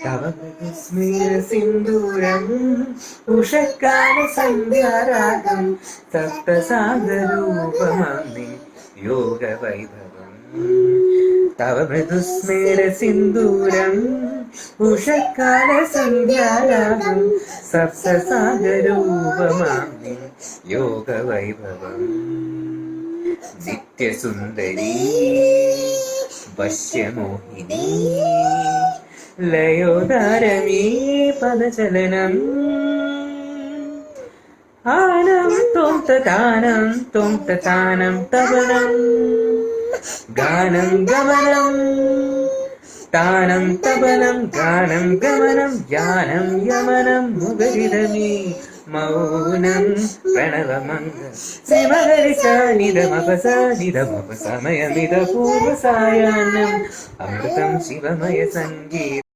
തവ സ്മീര സിന്ദൂരം ഉഷക്കാല സന്ധ്യാരാഗം സപ്തസാഗരൂപമാന്നി യോഗ വൈഭവം തവ മൃദുസ്മേര സിന്ദൂരം ഉഷക്കാല സന്ധ്യാരാഗം സപ്തസാഗരൂപമാന്നി യോഗ വൈഭവം നിത്യസുന്ദരീ വശ്യമോഹിനി ലയോദാരമീ പദചലനം annum ത്വം താനം തവനം. ഗാനം ഗമനം താനം തപനം ഗാനം ഗമനം യാനം യമനം മുഖരിതമീ മൗനം പ്രണവമംഗ. ശിവഹരിസാനിതമപസാനിതമപസമയമിത പൂർവസായാനം അമൃതം ശിവമയ സംഗീത